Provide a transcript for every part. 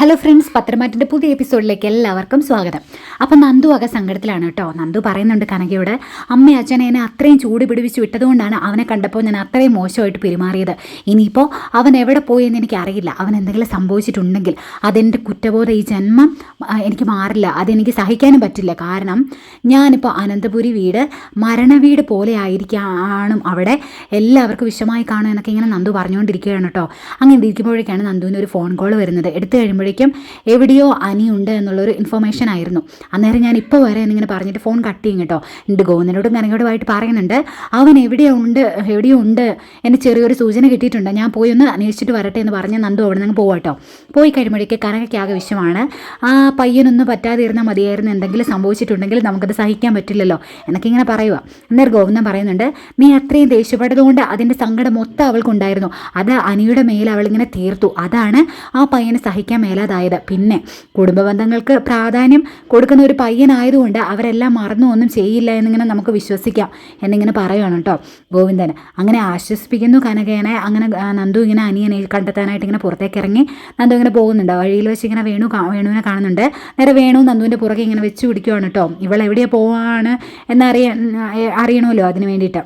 Hello friends പത്രമാറ്റിന്റെ പുതിയ എപ്പിസോഡിലേക്ക് എല്ലാവർക്കും സ്വാഗതം. അപ്പം നന്ദു ആകെ സങ്കടത്തിലാണ് കേട്ടോ. നന്ദു പറയുന്നുണ്ട് കനകയോട് അമ്മ അച്ഛനെ എന്നെ അത്രയും ചൂട് പിടിപ്പിച്ച് വിട്ടതുകൊണ്ടാണ് അവനെ കണ്ടപ്പോൾ ഞാൻ അത്രയും മോശമായിട്ട് പെരുമാറിയത്. ഇനിയിപ്പോൾ അവൻ എവിടെ പോയി എന്ന് എനിക്ക് അറിയില്ല അവൻ എന്തെങ്കിലും സംഭവിച്ചിട്ടുണ്ടെങ്കിൽ അതെന്റെ കുറ്റബോധം ഈ ജന്മം എനിക്ക് മാറില്ല. അതെനിക്ക് സഹിക്കാനും പറ്റില്ല. കാരണം ഞാനിപ്പോൾ അനന്തപുരി വീട് മരണവീട് പോലെ ആയിരിക്കാണ് അവിടെ. എല്ലാവർക്കും വിഷമായി കാണും എന്നൊക്കെ ഇങ്ങനെ നന്ദു പറഞ്ഞുകൊണ്ടിരിക്കുകയാണ് കേട്ടോ. അങ്ങനെ ഇരിക്കുമ്പോഴേക്കാണ് നന്ദുവിന് ഒരു ഫോൺ കോൾ വരുന്നത്. എടുത്തു കഴിയുമ്പോഴേക്കും എവിടെയോ അനിയുണ്ട് എന്നുള്ളൊരു ഇൻഫർമേഷൻ ആയിരുന്നു. അന്നേരം ഞാൻ ഇപ്പോൾ വരെ എന്നിങ്ങനെ പറഞ്ഞിട്ട് ഫോൺ കട്ട് ചെയ്യും കേട്ടോ. എന്റെ ഗോവിന്ദനോടും കനകയോടുമായിട്ട് പറയുന്നുണ്ട് അവൻ എവിടെയോ ഉണ്ട് എവിടെയോ ഉണ്ട് എന്ന് ചെറിയൊരു സൂചന കിട്ടിയിട്ടുണ്ട്. ഞാൻ പോയി ഒന്ന് അന്വേഷിച്ചിട്ട് വരട്ടെ എന്ന് പറഞ്ഞ് നന്ദു അവിടെ നിന്ന് പോവാട്ടോ പോയി കഴിയുമ്പോഴേക്ക് കനകയ്ക്കാകെ വിഷമാണ് ആ പയ്യനൊന്നും പറ്റാതിരുന്നാൽ മതിയായിരുന്നു എന്തെങ്കിലും സംഭവിച്ചിട്ടുണ്ടെങ്കിൽ നമുക്കത് സഹിക്കാൻ പറ്റില്ലല്ലോ എന്നൊക്കെ ഇങ്ങനെ പറയുക അന്നേരം ഗോവിന്ദൻ പറയുന്നുണ്ട് നീ അത്രയും ദേഷ്യപ്പെട്ടതുകൊണ്ട് അതിന്റെ സങ്കടം മൊത്തം അവൾക്കുണ്ടായിരുന്നു. അത് അനിയുടെ മേൽ അവളിങ്ങനെ തീർത്തു. അതാണ് ആ പയ്യനെ സഹിക്കാൻ മേലാതായത് പിന്നെ കുടുംബ ബന്ധങ്ങൾക്ക് പ്രാധാന്യം കൊടുക്കുന്ന ഒരു പയ്യനായതുകൊണ്ട് അവരെല്ലാം മറന്നു ഒന്നും ചെയ്യില്ല എന്നിങ്ങനെ നമുക്ക് വിശ്വസിക്കാം എന്നിങ്ങനെ പറയുകയാണ് കേട്ടോ ഗോവിന്ദൻ. അങ്ങനെ ആശ്വസിപ്പിക്കുന്നു കനകേനെ. അങ്ങനെ നന്ദു ഇങ്ങനെ അനിയനെ കണ്ടെത്താനായിട്ട് ഇങ്ങനെ പുറത്തേക്ക് ഇറങ്ങി നന്ദു ഇങ്ങനെ പോകുന്നുണ്ട്. വഴിയിൽ വെച്ച് ഇങ്ങനെ വേണു വേണുവിനെ കാണുന്നുണ്ട്. നേരെ വേണു നന്ദുവിന്റെ പുറകെ ഇങ്ങനെ വെച്ച് പിടിക്കുവാണ് കേട്ടോ ഇവൾ എവിടെയാണ് പോവാണ് എന്നറിയ അറിയണമല്ലോ അതിന് വേണ്ടിയിട്ട്.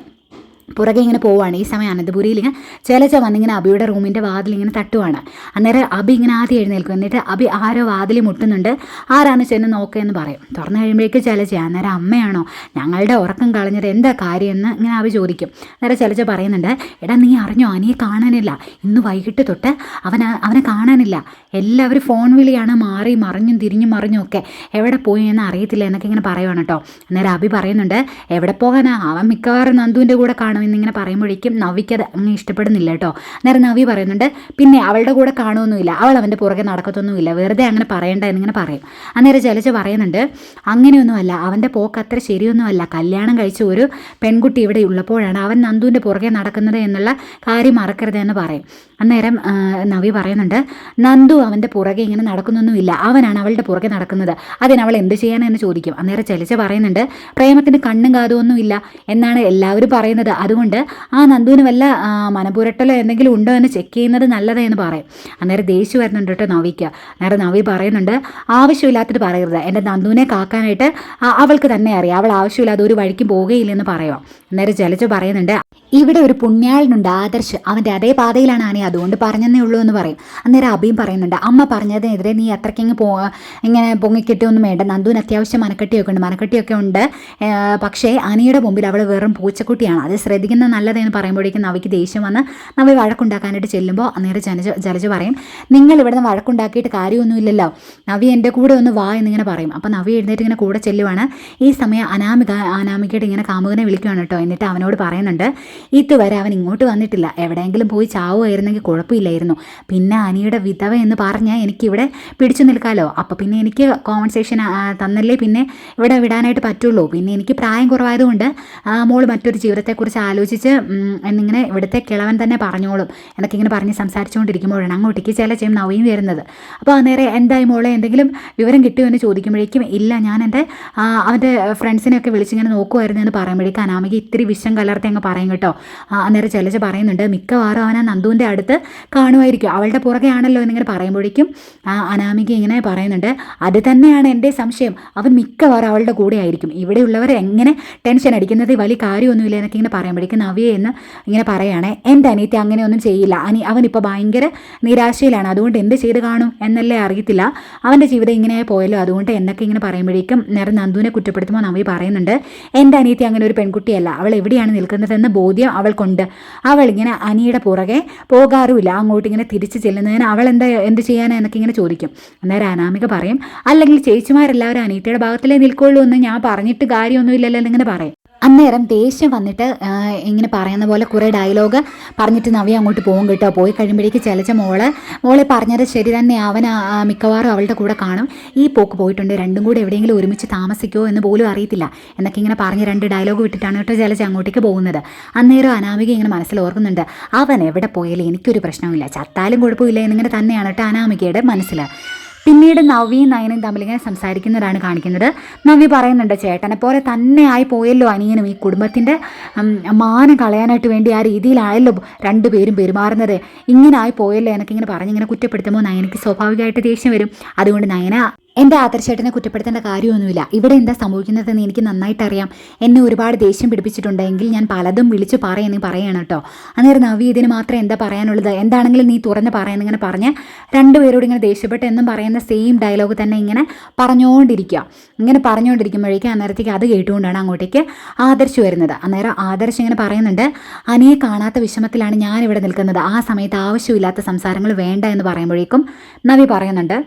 പുറകെ ഇങ്ങനെ പോവാണ്. ഈ സമയം അനന്തപുരിയിൽ ഇങ്ങനെ ചിലച്ച വന്നിങ്ങനെ അബിയുടെ റൂമിന്റെ വാതിൽ ഇങ്ങനെ തട്ടുവാണ്. അന്നേരം അബി ഇങ്ങനെ ആദ്യം എഴുന്നേൽക്കും. എന്നിട്ട് അബി ആരോ വാതിൽ മുട്ടുന്നുണ്ട്. ആരാണ് ചെന്ന് നോക്കുകയെന്ന് പറയും. തുറന്നു കഴിയുമ്പോഴേക്ക് ചിലച്ച അന്നേരം അമ്മയാണോ? ഞങ്ങളുടെ ഉറക്കം കളഞ്ഞത് എന്താ കാര്യം? എന്ന് ഇങ്ങനെ അബി ചോദിക്കും. അന്നേരം ചേലച്ച പറയുന്നുണ്ട് എടാ നീ അറിഞ്ഞോ? അനിയെ കാണാനില്ല. ഇന്ന് വൈകിട്ട് തൊട്ട് അവൻ അവനെ കാണാനില്ല. എല്ലാവരും ഫോൺ വിളിയാണ് മാറി മറിഞ്ഞും തിരിഞ്ഞും മറിഞ്ഞും ഒക്കെ. എവിടെ പോയി എന്ന് അറിയത്തില്ല എന്നൊക്കെ ഇങ്ങനെ പറയുവാണ് കേട്ടോ. അന്നേരം അബി പറയുന്നുണ്ട് എവിടെ പോകാനാ? അവൻ മിക്കവാറും നന്ദുവിന്റെ കൂടെ കാണും. എന്നിങ്ങനെ പറയുമ്പോഴേക്കും നവിക്ക് അത് അങ്ങ് ഇഷ്ടപ്പെടുന്നില്ല കേട്ടോ. നേരെ നവി പറയുന്നുണ്ട് പിന്നെ അവളുടെ കൂടെ കാണുമൊന്നുമില്ല അവൾ അവന്റെ പുറകെ നടക്കത്തൊന്നുമില്ല. വെറുതെ അങ്ങനെ പറയണ്ട എന്നിങ്ങനെ പറയും. അന്നേരം ജലജ പറയുന്നുണ്ട് അങ്ങനെയൊന്നുമല്ല. അവന്റെ പോക്ക് അത്ര ശരിയൊന്നുമല്ല. കല്യാണം കഴിച്ച ഒരു പെൺകുട്ടി ഇവിടെ ഉള്ളപ്പോഴാണ് അവൻ നന്ദുവിന്റെ പുറകെ നടക്കുന്നത് എന്നുള്ള കാര്യം മറക്കരുത് എന്ന് പറയും. അന്നേരം നവി പറയുന്നുണ്ട് നന്ദു അവന്റെ പുറകെ ഇങ്ങനെ നടക്കുന്നൊന്നുമില്ല. അവനാണ് അവളുടെ പുറകെ നടക്കുന്നത്. അതിനവൾ എന്ത് ചെയ്യാനെന്ന് ചോദിക്കും. അന്നേരം ചലിച്ച് പറയുന്നുണ്ട് പ്രേമത്തിന് കണ്ണും കാതും ഒന്നുമില്ല എന്നാണ് എല്ലാവരും പറയുന്നത്. അതുകൊണ്ട് ആ നന്ദുവിന് വല്ല മനപുരട്ടലോ എന്തെങ്കിലും ഉണ്ടോ എന്ന് ചെക്ക് ചെയ്യുന്നത് നല്ലതേ എന്ന് പറയും. അന്നേരം ദേഷ്യം വരുന്നുണ്ട് കേട്ടോ നവിക്ക്. അന്നേരം നവി പറയുന്നുണ്ട് ആവശ്യമില്ലാത്തത് പറയരുത്. എന്റെ നന്ദുവിനെ കാക്കാനായിട്ട് അവൾക്ക് തന്നെ അറിയാം. അവൾ ആവശ്യമില്ലാതെ ഒരു വഴിക്കും പോകുകയില്ലെന്ന് പറയാം അന്നേരം ജലജ പറയുന്നുണ്ട് ഇവിടെ ഒരു പുണ്യാളനുണ്ട് ആദർശ്. അവന്റെ അതേ പാതയിലാണ് ആനെ അതുകൊണ്ട് പറഞ്ഞതേ ഉള്ളൂ എന്ന് പറയും. അന്നേരം അഭിയും പറയുന്നുണ്ട് അമ്മ പറഞ്ഞതിനെതിരെ നീ അത്രയ്ക്കങ്ങ് പോ ഇങ്ങനെ പൊങ്ങിക്കെട്ടിയൊന്നും വേണ്ട. നന്ദുവിന് അത്യാവശ്യം മനക്കെട്ടിയൊക്കെ ഉണ്ട്. മനക്കെട്ടിയൊക്കെ ഉണ്ട്. പക്ഷേ അനിയുടെ മുമ്പിൽ അവൾ വെറും പൂച്ചക്കുട്ടിയാണ്. അത് ശ്രദ്ധിക്കുന്ന നല്ലതെന്ന് പറയുമ്പോഴേക്കും നവയ്ക്ക് ദേഷ്യം വന്ന് നവ വഴക്കുണ്ടാക്കാനായിട്ട് ചെല്ലുമ്പോൾ അന്നേരം ജലജ ജലജ പറയും നിങ്ങൾ ഇവിടുന്ന് വഴക്കുണ്ടാക്കിയിട്ട് കാര്യമൊന്നുമില്ലല്ലോ. നവി എന്റെ കൂടെ ഒന്ന് വാ എന്നിങ്ങനെ പറയും. അപ്പോൾ നവി എഴുന്നേറ്റ് ഇങ്ങനെ കൂടെ ചെല്ലുവാണ്. ഈ സമയം അനാമിക അനാമികയുടെ ഇങ്ങനെ കാമുകനെ വിളിക്കുകയാണ് കേട്ടോ. എന്നിട്ട് അവനോട് പറയുന്നുണ്ട് ഇതുവരെ അവൻ ഇങ്ങോട്ട് വന്നിട്ടില്ല. എവിടെയെങ്കിലും പോയി ചാവുമായിരുന്നെങ്കിൽ കുഴപ്പമില്ലായിരുന്നു. പിന്നെ അനിയുടെ വിധവ എന്ന് പറഞ്ഞാൽ എനിക്കിവിടെ പിടിച്ചു നിൽക്കാമല്ലോ അപ്പോൾ പിന്നെ എനിക്ക് കോമ്പൻസേഷൻ തന്നല്ലേ പിന്നെ ഇവിടെ വിടാനായിട്ട് പറ്റുള്ളൂ. പിന്നെ എനിക്ക് പ്രായം കുറവായതുകൊണ്ട് മോൾ മറ്റൊരു ജീവിതത്തെക്കുറിച്ച് ആലോചിച്ച് എന്നിങ്ങനെ ഇവിടുത്തെ കിളവൻ തന്നെ പറഞ്ഞോളും. എന്നൊക്കെ ഇങ്ങനെ പറഞ്ഞ് സംസാരിച്ചുകൊണ്ടിരിക്കുമ്പോഴാണ് അങ്ങോട്ടേക്ക് ചില ചെയ്യും നവയും വരുന്നത്. അപ്പോൾ അന്നേരം എന്തായി മോളെ എന്തെങ്കിലും വിവരം കിട്ടുമെന്ന് ചോദിക്കുമ്പോഴേക്കും ഇല്ല ഞാൻ എന്റെ അവന്റെ ഫ്രണ്ട്സിനെയൊക്കെ വിളിച്ചിങ്ങനെ നോക്കുമായിരുന്നു എന്ന് പറയുമ്പോഴേക്കും അനാമിക ഇത്തിരി വിഷം കലർത്തി അങ്ങ് പറയും കേട്ടോ. അന്നേരം ചിലച്ച് പറയുന്നുണ്ട് മിക്കവാറും അവനാ നന്ദുവിന്റെ അടുത്ത് കാണുമായിരിക്കും. അവളുടെ പുറകെ ആണല്ലോ എന്നിങ്ങനെ പറയുമ്പോഴേക്കും അനാമിക ഇങ്ങനെ പറയുന്നുണ്ട് അത് തന്നെയാണ് എന്റെ സംശയം. അവൻ മിക്കവാറും അവളുടെ കൂടെ ആയിരിക്കും ഇവിടെയുള്ളവർ എങ്ങനെ ടെൻഷൻ അടിക്കുന്നത്? വലിയ കാര്യമൊന്നുമില്ല എന്നൊക്കെ ഇങ്ങനെ പറയുമ്പോഴേക്കും നവ്യ എന്ന് ഇങ്ങനെ പറയുകയാണെ എന്റെ അനിയത്തി അങ്ങനെയൊന്നും ചെയ്യില്ല. അനി അവനിപ്പോൾ ഭയങ്കര നിരാശയിലാണ്. അതുകൊണ്ട് എന്ത് ചെയ്ത് കാണും എന്നല്ലേ അറിയത്തില്ല. അവന്റെ ജീവിതം ഇങ്ങനെ പോയല്ലോ. അതുകൊണ്ട് എന്നൊക്കെ ഇങ്ങനെ പറയുമ്പോഴേക്കും നേരെ നന്ദുവിനെ കുറ്റപ്പെടുത്തുമ്പോൾ നവ്യ പറയുന്നുണ്ട് എന്റെ അനിയത്തി അങ്ങനെ ഒരു പെൺകുട്ടിയല്ല. അവൾ എവിടെയാണ് നിൽക്കുന്നതെന്ന് ബോധ്യം അവൾക്കുണ്ട്. അവൾ ഇങ്ങനെ അനിയുടെ പുറകെ പോകാറുമില്ല. അങ്ങോട്ട് ഇങ്ങനെ തിരിച്ച് ചെല്ലുന്നതിന് അവൾ എന്താ എന്ത് ചെയ്യാനാ എന്നൊക്കെ ഇങ്ങനെ ചോദിക്കും. അന്നേരം അനാമിക പറയും അല്ലെങ്കിൽ ചേച്ചിമാരെല്ലാവരും അനിയത്തിയുടെ ഭാഗത്തിലേ നിൽക്കുള്ളൂ എന്ന് ഞാൻ പറഞ്ഞിട്ട് കാര്യമൊന്നുമില്ലല്ലോ എന്നിങ്ങനെ പറയും. അന്നേരം ദേഷ്യം വന്നിട്ട് ഇങ്ങനെ പറയുന്ന പോലെ കുറേ ഡയലോഗ് പറഞ്ഞിട്ട് നവി അങ്ങോട്ട് പോകും കേട്ടോ. പോയി കഴിയുമ്പോഴേക്ക് ചലച്ച മോൾ മോളെ പറഞ്ഞത് ശരി തന്നെ അവൻ മിക്കവാറും അവളുടെ കൂടെ കാണും. ഈ പോക്ക് പോയിട്ടുണ്ട്. രണ്ടും കൂടെ എവിടെയെങ്കിലും ഒരുമിച്ച് താമസിക്കുമോ എന്ന് പോലും അറിയത്തില്ല. എന്നൊക്കെ ഇങ്ങനെ പറഞ്ഞ് രണ്ട് ഡയലോഗ് വിട്ടിട്ടാണ് കേട്ടോ ചലച്ച അങ്ങോട്ടേക്ക് പോകുന്നത്. അന്നേരം അനാമിക ഇങ്ങനെ മനസ്സിൽ ഓർക്കുന്നുണ്ട് അവൻ എവിടെ പോയാലും എനിക്കൊരു പ്രശ്നവുമില്ല. ചത്താലും കുഴപ്പമില്ല എന്നിങ്ങനെ തന്നെയാണ് കേട്ടോ അനാമികയുടെ മനസ്സിൽ പിന്നീട് നവിയും നയനും തമ്മിൽ ഇങ്ങനെ സംസാരിക്കുന്നതാണ് കാണിക്കുന്നത്. നവി പറയുന്നുണ്ട് ചേട്ടനെ പോലെ തന്നെ ആയി പോയല്ലോ അനിയനും ഈ കുടുംബത്തിന്റെ മാനം കളയാനായിട്ട് വേണ്ടി ആ രീതിയിലായല്ലോ രണ്ടുപേരും പെരുമാറുന്നത്. ഇങ്ങനെ ആയി പോയല്ലോ എനിക്കിങ്ങനെ പറഞ്ഞിങ്ങനെ കുറ്റപ്പെടുത്തുമ്പോൾ നയനയ്ക്ക് സ്വാഭാവികമായിട്ട് ദേഷ്യം വരും. അതുകൊണ്ട് നയന എന്റെ ആദർശേട്ടനെ കുറ്റപ്പെടുത്തേണ്ട കാര്യമൊന്നുമില്ല. ഇവിടെ എന്താ സംഭവിക്കുന്നതെന്ന് എനിക്ക് നന്നായിട്ട് അറിയാം എന്നെ ഒരുപാട് ദേഷ്യം പിടിപ്പിച്ചിട്ടുണ്ടെങ്കിൽ ഞാൻ പലതും വിളിച്ചു പറയെന്ന് പറയണം കേട്ടോ. അന്നേരം നവി ഇതിന് മാത്രം എന്താ പറയാനുള്ളത്? എന്താണെങ്കിലും നീ തുറന്ന് പറയാനിങ്ങനെ പറഞ്ഞ് രണ്ടുപേരോട് ഇങ്ങനെ ദേഷ്യപ്പെട്ട് എന്നും പറയുന്ന സെയിം ഡയലോഗ് തന്നെ ഇങ്ങനെ പറഞ്ഞുകൊണ്ടിരിക്കുക ഇങ്ങനെ പറഞ്ഞുകൊണ്ടിരിക്കുമ്പോഴേക്കും അന്നേരത്തേക്ക് അത് കേട്ടുകൊണ്ടാണ് അങ്ങോട്ടേക്ക് ആദർശ് വരുന്നത്. അന്നേരം ആദർശ് ഇങ്ങനെ പറയുന്നുണ്ട് അനിയെ കാണാത്ത വിഷമത്തിലാണ് ഞാൻ ഇവിടെ നിൽക്കുന്നത്. ആ സമയത്ത് ആവശ്യമില്ലാത്ത സംസാരങ്ങൾ വേണ്ട എന്ന് പറയുമ്പോഴേക്കും നവി പറയുന്നുണ്ട്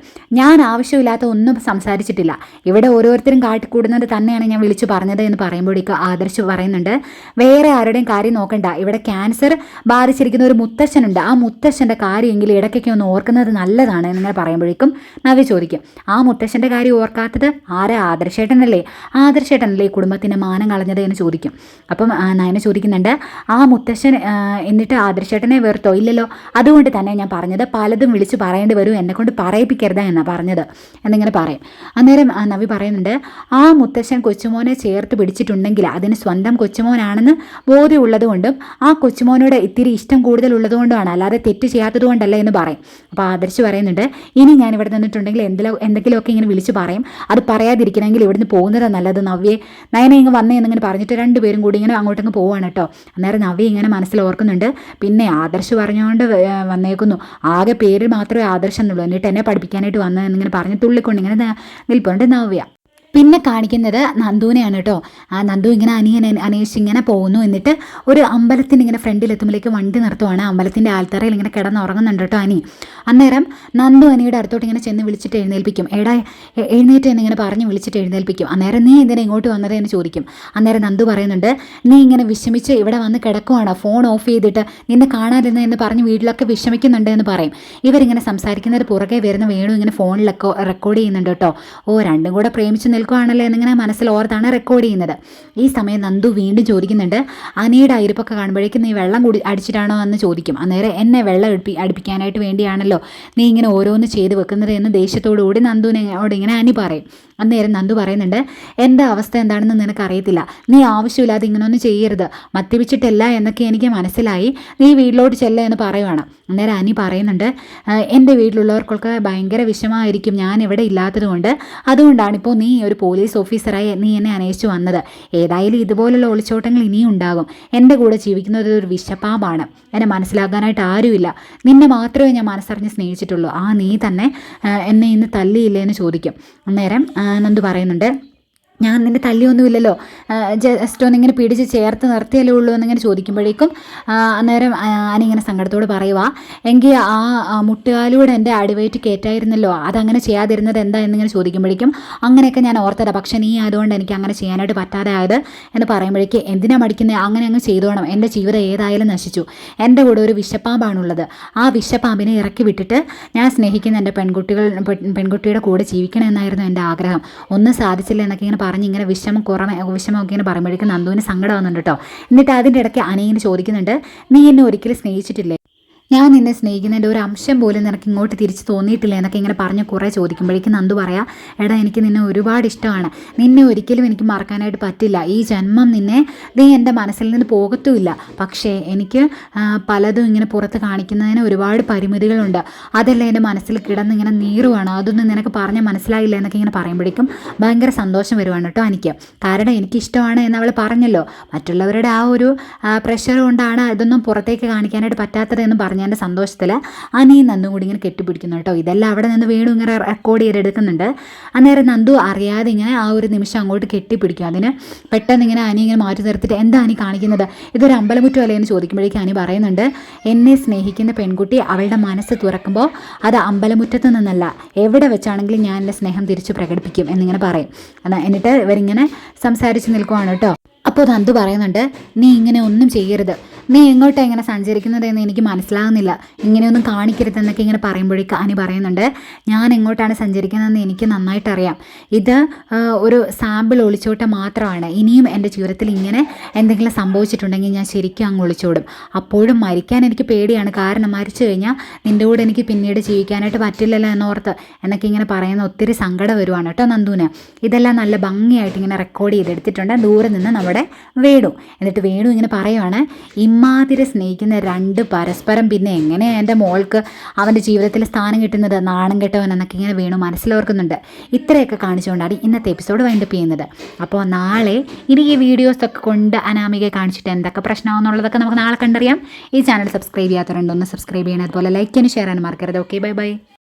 ഞാൻ ആവശ്യമില്ലാത്ത ഒന്നും സംസാരിച്ചിട്ടില്ല. ഇവിടെ ഓരോരുത്തരും കാട്ടിക്കൂടുന്നത് തന്നെയാണ് ഞാൻ വിളിച്ചു പറഞ്ഞത് എന്ന് പറയുമ്പോഴേക്കും ആദർശ് പറയുന്നുണ്ട് വേറെ ആരുടെയും കാര്യം നോക്കണ്ട. ഇവിടെ ക്യാൻസർ ബാധിച്ചിരിക്കുന്ന ഒരു മുത്തശ്ശനുണ്ട്. ആ മുത്തശ്ശന്റെ കാര്യമെങ്കിലും ഇടയ്ക്കൊക്കെ ഒന്ന് ഓർക്കുന്നത് നല്ലതാണ് എന്നിങ്ങനെ പറയുമ്പോഴേക്കും നവി ചോദിക്കും ആ മുത്തശ്ശന്റെ കാര്യം ഓർക്കാത്തത് ആരാ? ആദർശേട്ടനല്ലേ? ആദർശേട്ടനല്ലേ കുടുംബത്തിന്റെ മാനം കളഞ്ഞത്? എന്ന് ചോദിക്കും. അപ്പം നയന ചോദിക്കുന്നുണ്ട് ആ മുത്തശ്ശൻ എന്നിട്ട് ആദർശേട്ടനെ വെറുത്തോ? ഇല്ലല്ലോ. അതുകൊണ്ട് തന്നെ ഞാൻ പറഞ്ഞത് പലതും വിളിച്ചു പറയേണ്ടി വരും. എന്നെക്കൊണ്ട് പറയിപ്പിക്കരുത് എന്നാണ് പറഞ്ഞത്. എന്നിങ്ങനെ പറയും. അന്നേരം നവി പറയുന്നുണ്ട് ആ മുത്തശ്ശൻ കൊച്ചുമോനെ ചേർത്ത് പിടിച്ചിട്ടുണ്ടെങ്കിൽ അതിന് സ്വന്തം കൊച്ചുമോനാണെന്ന് ബോധ്യമുള്ളത് കൊണ്ടും ആ കൊച്ചുമോനോട് ഇത്തിരി ഇഷ്ടം കൂടുതൽ കൂടുതലുള്ളതുകൊണ്ടുമാണ് അല്ലാതെ തെറ്റ് ചെയ്യാത്തത് കൊണ്ടല്ല എന്ന് പറയും. അപ്പോൾ ആദർശ് പറയുന്നുണ്ട് ഇനി ഞാൻ ഇവിടെ നിന്നിട്ടുണ്ടെങ്കിൽ എന്തെങ്കിലും എന്തെങ്കിലുമൊക്കെ ഇങ്ങനെ വിളിച്ച് പറയും. അത് പറയാതിരിക്കണമെങ്കിൽ ഇവിടുന്ന് പോകുന്നത് നല്ലത് നവ്യെ. നയനെ ഇങ്ങ് വന്നേ എന്നിങ്ങനെ പറഞ്ഞിട്ട് രണ്ടുപേരും കൂടി ഇങ്ങനെ അങ്ങോട്ടങ്ങ് പോവാണ് കേട്ടോ. അന്നേരം നവ്യ ഇങ്ങനെ മനസ്സിൽ ഓർക്കുന്നുണ്ട്. പിന്നെ ആദർശ് പറഞ്ഞുകൊണ്ട് വന്നേക്കുന്നു. ആകെ പേര് മാത്രമേ ആദർശം എന്നുള്ളൂ. എന്നിട്ട് എന്നെ പഠിപ്പിക്കാനായിട്ട് വന്നതെന്നിങ്ങനെ പറഞ്ഞ് തുള്ളിക്കൊണ്ട് ഇങ്ങനെ ന- നിൽപ്പുണ്ട് നവ്യ. പിന്നെ കാണിക്കുന്നത് നന്ദുവിനെയാണ് കേട്ടോ. ആ നന്ദു ഇങ്ങനെ അനിയനെ അനേഷിച്ച് ഇങ്ങനെ പോകുന്നു. എന്നിട്ട് ഒരു അമ്പലത്തിന്റെ ഇങ്ങനെ ഫ്രണ്ടിൽ എത്തുമ്പോഴേക്ക് വണ്ടി നിർത്തുവാണ്. അമ്പലത്തിന്റെ ആൽത്തറയിൽ ഇങ്ങനെ കിടന്നുറങ്ങുന്നുണ്ട് കേട്ടോ അനി. അന്നേരം നന്ദു അനിയുടെ അടുത്തോട്ട് ഇങ്ങനെ ചെന്ന് വിളിച്ചിട്ട് എഴുന്നേൽപ്പിക്കും. എടാ എഴുന്നേറ്റ് എന്നിങ്ങനെ പറഞ്ഞ് വിളിച്ചിട്ട് എഴുന്നേൽപ്പിക്കും. അന്നേരം നീ എന്തിനാ ഇങ്ങോട്ട് വന്നത്? എന്ന് ചോദിക്കും. അന്നേരം നന്ദു പറയുന്നുണ്ട് നീ ഇങ്ങനെ വിഷമിച്ച് ഇവിടെ വന്ന് കിടക്കുവാണ്? ഫോൺ ഓഫ് ചെയ്തിട്ട് നിന്നെ കാണാതിരുന്ന എന്ന് പറഞ്ഞ് വീട്ടിലൊക്കെ വിഷമിക്കുന്നുണ്ട് എന്ന് പറയും. ഇവരിങ്ങനെ സംസാരിക്കുന്നത് പുറകെ വരുന്ന വേണു ഇങ്ങനെ ഫോണിലൊക്കെ റെക്കോർഡ് ചെയ്യുന്നുണ്ട് കേട്ടോ. ഓ രണ്ടും കൂടെ പ്രേമിച്ച് നിൽക്കുവാണല്ലോ എന്നിങ്ങനെ മനസ്സിൽ ഓർത്താണ് റെക്കോർഡ് ചെയ്യുന്നത്. ഈ സമയം നന്ദു വീണ്ടും ചോദിക്കുന്നുണ്ട് അനിയുടെ അരിപ്പൊക്കെ കാണുമ്പോഴേക്കും നീ വെള്ളം കുടി അടിച്ചിട്ടാണോ എന്ന് ചോദിക്കും. അന്നേരം എന്നെ വെള്ളം അടുപ്പി അടുപ്പിക്കാനായിട്ട് വേണ്ടിയാണല്ലോ നീ ഇങ്ങനെ ഓരോന്ന് ചെയ്ത് വെക്കുന്നത് എന്ന് ദേഷ്യത്തോടു കൂടി നന്ദുവിനോട് ഇങ്ങനെ അനി പറയും. അന്നേരം നന്ദു പറയുന്നുണ്ട് എന്റെ അവസ്ഥ എന്താണെന്ന് നിനക്കറിയത്തില്ല. നീ ആവശ്യമില്ലാതെ ഇങ്ങനൊന്നും ചെയ്യരുത്. മദ്യപിച്ചിട്ടല്ല എന്നൊക്കെ എനിക്ക് മനസ്സിലായി. നീ വീട്ടിലോട്ട് ചെല്ല എന്ന് പറയുവാണ്. അന്നേരം അനി പറയുന്നുണ്ട് "ആഹ് എന്റെ വീട്ടിലുള്ളവർക്കൊക്കെ ഭയങ്കര വിഷമമായിരിക്കും. ഞാൻ ഇവിടെ ഇല്ലാത്തത് കൊണ്ട് അതുകൊണ്ടാണ് ഇപ്പോൾ നീ ഒരു പോലീസ് ഓഫീസറായി നീ എന്നെ അന്വേഷിച്ചു വന്നത്. ഏതായാലും ഇതുപോലുള്ള ഒളിച്ചോട്ടങ്ങൾ ഇനിയും ഉണ്ടാകും. എന്റെ കൂടെ ജീവിക്കുന്നത് ഒരു വിശപ്പാപാണ്. എന്നെ മനസ്സിലാക്കാനായിട്ട് ആരുമില്ല. നിന്നെ മാത്രമേ ഞാൻ മനസ്സറിഞ്ഞ് സ്നേഹിച്ചിട്ടുള്ളൂ. ആ നീ തന്നെ എന്നെ ഇന്ന് തല്ലിയില്ലേ എന്ന് ചോദിക്കും. അന്നേരം നന്ദു പറയുന്നുണ്ട് ഞാൻ നിന്നെ തല്ലിയൊന്നുമില്ലല്ലോ. ജസ്റ്റ് ഒന്നിങ്ങനെ പിടിച്ച് ചേർത്ത് നിർത്തിയല്ലേ ഉള്ളൂ എന്നിങ്ങനെ ചോദിക്കുമ്പോഴേക്കും അന്നേരം അനിങ്ങനെ സങ്കടത്തോട് പറയുക എങ്കിൽ ആ ആ, മുട്ടുകാലൂടെ എന്റെ അടിവയറ്റ് കയറ്റായിരുന്നല്ലോ അതങ്ങനെ ചെയ്യാതിരുന്നത് എന്താ? എന്നിങ്ങനെ ചോദിക്കുമ്പോഴേക്കും അങ്ങനെയൊക്കെ ഞാൻ ഓർത്തതാ പക്ഷേ നീ ആയതുകൊണ്ട് എനിക്ക് അങ്ങനെ ചെയ്യാനായിട്ട് പറ്റാതെ ആയത് എന്ന് പറയുമ്പോഴേക്ക് എന്തിനാ മടിക്കുന്നത് അങ്ങനെ അങ്ങ് ചെയ്തോണം എന്റെ ജീവിതം ഏതായാലും നശിച്ചു എന്റെ കൂടെ ഒരു വിഷപ്പാമ്പാണുള്ളത് ആ വിഷപ്പാമ്പിനെ ഇറക്കി വിട്ടിട്ട് ഞാൻ സ്നേഹിക്കുന്ന എന്റെ പെൺകുട്ടികൾ പെൺകുട്ടിയുടെ കൂടെ ജീവിക്കണമെന്നായിരുന്നു എന്റെ ആഗ്രഹം ഒന്നും സാധിച്ചില്ല എന്നൊക്കെ ഇങ്ങനെ പറഞ്ഞ് ഇങ്ങനെ വിഷമം കുറമെ വിഷമമൊക്കെ ഇങ്ങനെ പറയുമ്പോഴേക്കും നന്ദുവിന് സങ്കടം കേട്ടോ എന്നിട്ട് അതിന്റെ ഇടയ്ക്ക് അനിയന് ചോദിക്കുന്നുണ്ട് നീ എന്നെ ഒരിക്കലും സ്നേഹിച്ചിട്ടില്ലേ? ഞാൻ നിന്നെ സ്നേഹിക്കുന്നതിന്റെ ഒരു അംശം പോലും നിനക്ക് ഇങ്ങോട്ട് തിരിച്ച് തോന്നിയിട്ടില്ല എന്നൊക്കെ ഇങ്ങനെ പറഞ്ഞ് കുറേ ചോദിക്കുമ്പോഴേക്കും നന്ദു പറയാം എടാ എനിക്ക് നിന്നെ ഒരുപാട് ഇഷ്ടമാണ്. നിന്നെ ഒരിക്കലും എനിക്ക് മറക്കാനായിട്ട് പറ്റില്ല. ഈ ജന്മം നിന്നെ നീ എന്റെ മനസ്സിൽ നിന്ന് പോകത്തുമില്ല. പക്ഷേ എനിക്ക് പലതും ഇങ്ങനെ പുറത്ത് കാണിക്കുന്നതിന് ഒരുപാട് പരിമിതികളുണ്ട്. അതെല്ലാം എന്റെ മനസ്സിൽ കിടന്ന് ഇങ്ങനെ നീറുവാണ്. അതൊന്നും നിനക്ക് പറഞ്ഞാൽ മനസ്സിലായില്ല എന്നൊക്കെ ഇങ്ങനെ പറയുമ്പോഴേക്കും ഭയങ്കര സന്തോഷം വരുവാണ് കേട്ടോ എനിക്ക്. കാരണം എനിക്ക് ഇഷ്ടമാണ് എന്ന് അവൾ പറഞ്ഞല്ലോ. മറ്റുള്ളവരുടെ ആ ഒരു പ്രഷർ കൊണ്ടാണ് ഇതൊന്നും പുറത്തേക്ക് കാണിക്കാനായിട്ട് പറ്റാത്തത് എന്ന് പറഞ്ഞതിന്റെ സന്തോഷത്തിൽ അനിയും നന്ദും കൂടി ഇങ്ങനെ കെട്ടിപ്പിടിക്കുന്നു കേട്ടോ. ഇതെല്ലാം അവിടെ നിന്ന് വീണ്ടും ഇങ്ങനെ റെക്കോർഡ് ചെയ്തെടുക്കുന്നുണ്ട്. അന്നേരം നന്ദു അറിയാതെ ഇങ്ങനെ ആ ഒരു നിമിഷം അങ്ങോട്ട് കെട്ടിപ്പിടിക്കും. അതിന് പെട്ടെന്ന് ഇങ്ങനെ അനി ഇങ്ങനെ മാറ്റി നിർത്തിയിട്ട് എന്താ അനി കാണിക്കുന്നത്? ഇതൊരു അമ്പലമുറ്റമല്ലേ എന്ന് ചോദിക്കുമ്പോഴേക്കും അനി പറയുന്നുണ്ട് എന്നെ സ്നേഹിക്കുന്ന പെൺകുട്ടി അവളുടെ മനസ്സ് തുറക്കുമ്പോൾ അത് അമ്പലമുറ്റത്ത് നിന്നല്ല എവിടെ വെച്ചാണെങ്കിലും ഞാൻ എന്റെ സ്നേഹം തിരിച്ചു പ്രകടിപ്പിക്കും എന്നിങ്ങനെ പറയും. എന്നിട്ട് ഇവരിങ്ങനെ സംസാരിച്ച് നിൽക്കുവാണ് കേട്ടോ. അപ്പോൾ നന്ദു പറയുന്നുണ്ട് നീ ഇങ്ങനെ ഒന്നും ചെയ്യരുത്. നീ എങ്ങോട്ടാണ് ഇങ്ങനെ സഞ്ചരിക്കുന്നതെന്ന് എനിക്ക് മനസ്സിലാകുന്നില്ല ഇങ്ങനെയൊന്നും കാണിക്കരുതെന്നൊക്കെ ഇങ്ങനെ പറയുമ്പോഴേക്ക് അനി പറയുന്നുണ്ട് ഞാൻ എങ്ങോട്ടാണ് സഞ്ചരിക്കുന്നതെന്ന് എനിക്ക് നന്നായിട്ട് അറിയാം ഇത് ഒരു സാമ്പിൾ ഒളിച്ചോട്ടം മാത്രമാണ്. ഇനിയും എന്റെ ജീവിതത്തിൽ ഇങ്ങനെ എന്തെങ്കിലും സംഭവിച്ചിട്ടുണ്ടെങ്കിൽ ഞാൻ ശരിക്കും അങ്ങ് ഒളിച്ചോടും അപ്പോഴും മരിക്കാൻ എനിക്ക് പേടിയാണ്. കാരണം മരിച്ചു കഴിഞ്ഞാൽ നിന്റെ കൂടെ എനിക്ക് പിന്നീട് ജീവിക്കാനായിട്ട് പറ്റില്ലല്ലോ എന്നോർത്ത് എന്നൊക്കെ ഇങ്ങനെ പറയുന്ന ഒത്തിരി സങ്കടം വരുവാണ് കേട്ടോ നന്ദുവിന്. ഇതെല്ലാം നല്ല ഭംഗിയായിട്ട് ഇങ്ങനെ റെക്കോർഡ് ചെയ്തെടുത്തിട്ടുണ്ട്. ദൂരെ നിന്ന് നമ്മുടെ വേണു. എന്നിട്ട് വേണു ഇങ്ങനെ പറയുവാണ് ഇമ്മാതിരി സ്നേഹിക്കുന്ന രണ്ട് പരസ്പരം പിന്നെ എങ്ങനെയാണ് എന്റെ മോൾക്ക് അവന്റെ ജീവിതത്തിൽ സ്ഥാനം കിട്ടുന്നത്? നാണം കെട്ടവൻ എന്നൊക്കെ ഇങ്ങനെ വീണു മനസ്സിലോർക്കുന്നുണ്ട്. ഇത്രയൊക്കെ കാണിച്ചുകൊണ്ടാണ് ഇന്നത്തെ എപ്പിസോഡ് വൈൻഡപ്പ് ചെയ്യുന്നത്. അപ്പോൾ നാളെ ഇനി ഈ വീഡിയോസൊക്കെ കൊണ്ട് അനാമികയെ കാണിച്ചിട്ട് എന്തൊക്കെ പ്രശ്നമാണെന്നുള്ളതൊക്കെ നമുക്ക് നാളെ കണ്ടറിയാം. ഈ ചാനൽ സബ്സ്ക്രൈബ് ചെയ്യാത്തവരുണ്ടോ ഒന്ന് സബ്സ്ക്രൈബ് ചെയ്യണം. അതുപോലെ ലൈക്ക് ചെയ്യാനും ഷെയർ ചെയ്യാനും മറക്കരുത്. Okay bye bye